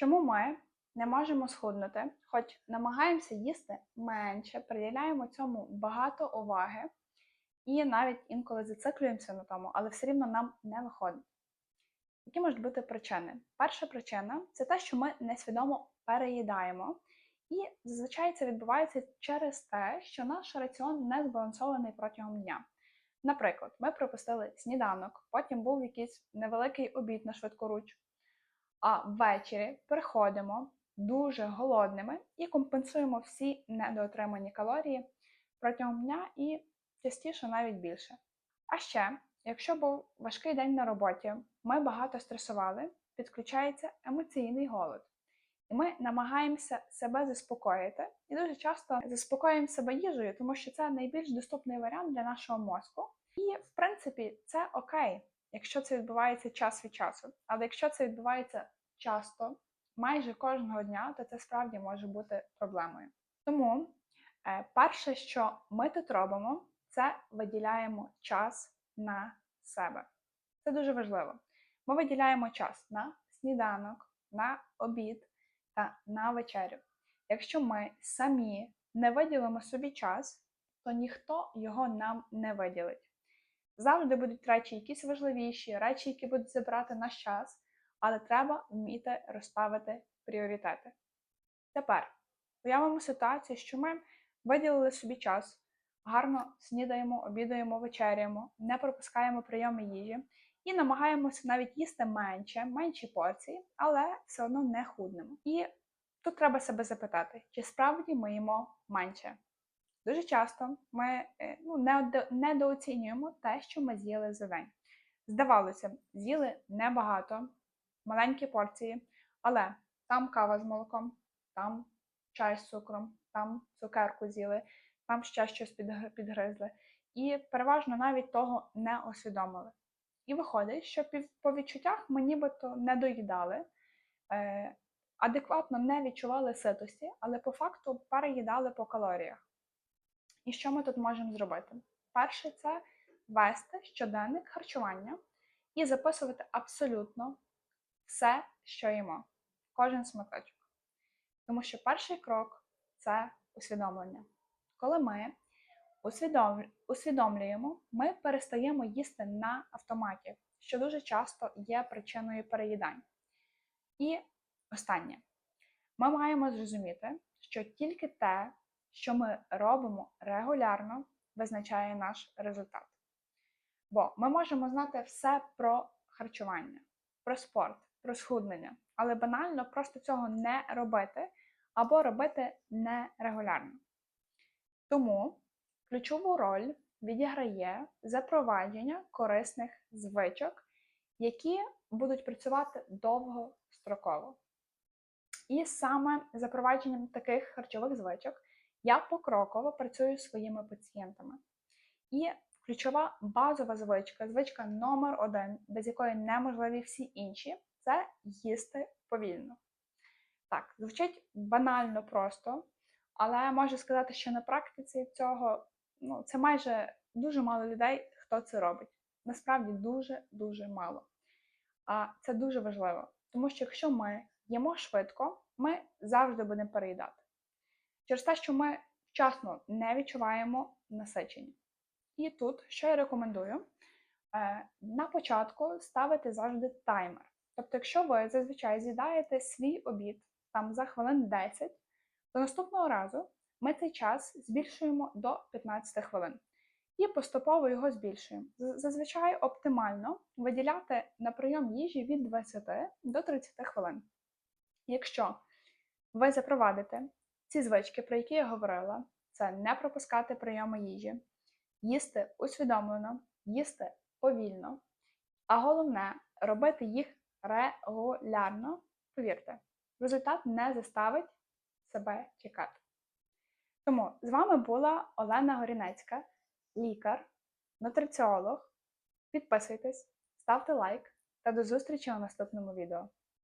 Чому ми не можемо схуднути, хоч намагаємося їсти менше, приділяємо цьому багато уваги і навіть інколи зациклюємося на тому, але все рівно нам не виходить. Які можуть бути причини? Перша причина це те, що ми несвідомо переїдаємо, і зазвичай це відбувається через те, що наш раціон не збалансований протягом дня. Наприклад, ми пропустили сніданок, потім був якийсь невеликий обід на швидкоруч, а ввечері приходимо дуже голодними і компенсуємо всі недоотримані калорії протягом дня і частіше навіть більше. А ще, якщо був важкий день на роботі, ми багато стресували, підключається емоційний голод. І ми намагаємося себе заспокоїти і дуже часто заспокоюємо себе їжею, тому що це найбільш доступний варіант для нашого мозку. І, в принципі, це окей, якщо це відбувається час від часу. Але якщо це відбувається часто, майже кожного дня, то це справді може бути проблемою. Тому е, перше, що ми тут робимо, це виділяємо час на себе. Це дуже важливо. Ми виділяємо час на сніданок, на обід та на вечерю. Якщо ми самі не виділимо собі час, то ніхто його нам не виділить. Завжди будуть речі, якісь важливіші, речі, які будуть забирати наш час, але треба вміти розставити пріоритети. Тепер уявимо ситуацію, що ми виділили собі час, гарно снідаємо, обідаємо, вечеряємо, не пропускаємо прийоми їжі і намагаємося навіть їсти менше, менші порції, але все одно не худнемо. І тут треба себе запитати, чи справді ми їмо менше. Дуже часто ми е, ну, недооцінюємо те, що ми з'їли за день. Здавалося, з'їли небагато, маленькі порції, але там кава з молоком, там чай з цукром, там цукерку з'їли, там ще щось підгризли. І переважно навіть того не усвідомили. І виходить, що по відчуттях ми нібито не доїдали, е, адекватно не відчували ситості, але по факту переїдали по калоріях. І що ми тут можемо зробити? Перше, це вести щоденник харчування і записувати абсолютно все, що їмо, кожен смакочок. Тому що перший крок це усвідомлення. Коли ми усвідомлюємо, ми перестаємо їсти на автоматі, що дуже часто є причиною переїдань. І останнє, ми маємо зрозуміти, що тільки те, що ми робимо регулярно, визначає наш результат. Бо ми можемо знати все про харчування, про спорт, про схуднення, але банально просто цього не робити або робити нерегулярно. Тому ключову роль відіграє запровадження корисних звичок, які будуть працювати довгостроково. І саме запровадженням таких харчових звичок я покроково працюю з своїми пацієнтами. І ключова базова звичка, звичка номер один, без якої неможливі всі інші, це їсти повільно. Так, звучить банально просто, але можу сказати, що на практиці цього ну, це майже дуже мало людей, хто це робить. Насправді дуже-дуже мало. А це дуже важливо, тому що якщо ми їмо швидко, ми завжди будемо переїдати. Через те, що ми вчасно не відчуваємо насичення. І тут, що я рекомендую, е, на початку ставити завжди таймер. Тобто, якщо ви зазвичай з'їдаєте свій обід там за хвилин 10, то наступного разу ми цей час збільшуємо до 15 хвилин. І поступово його збільшуємо. Зазвичай оптимально виділяти на прийом їжі від 20 до 30 хвилин. Якщо ви запровадите ці звички, про які я говорила, це не пропускати прийоми їжі, їсти усвідомлено, їсти повільно, а головне робити їх регулярно, повірте, результат не заставить себе чекати. Тому з вами була Олена Горінецька, лікар, нутриціолог. Підписуйтесь, ставте лайк та до зустрічі у наступному відео.